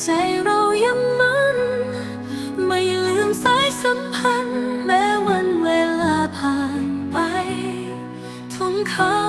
ใจเรายังมัน ไม่ลืมสายสัมพันธ์ แม้วันเวลาผ่านไปทุ่งเา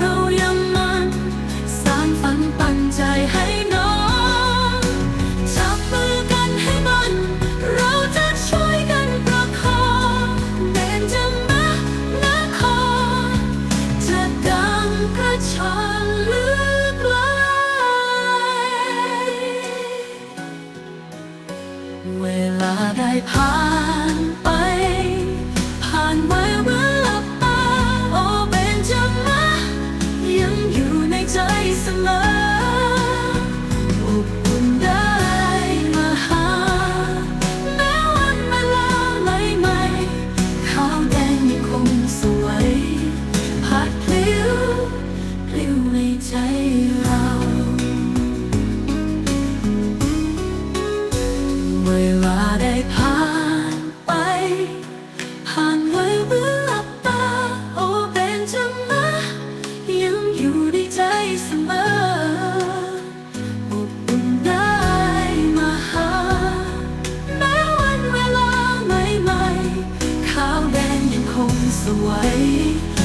เรายังมันสานฝันปั่ใจให้น้องจับมือกันให้มัน เราจะช่วยกันประคองเดินจะมานครจะดังกระชอนลึกไกลเวลาได้ผ่านไป love. away.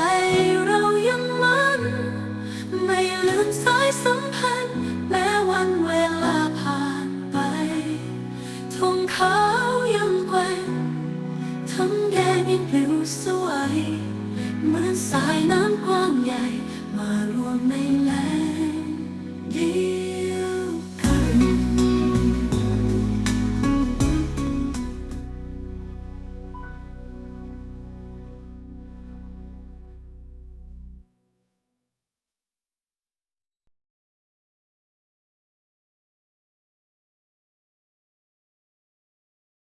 ใจเรายังมัน ไม่ลืมสายสัมพันธ์แม้วันเวลาผ่านไปทงขาวยังแกว่งทั้งแดงยังปลิวสวยเหมือนสายน้ำกว้างใหญ่มารวมในแล่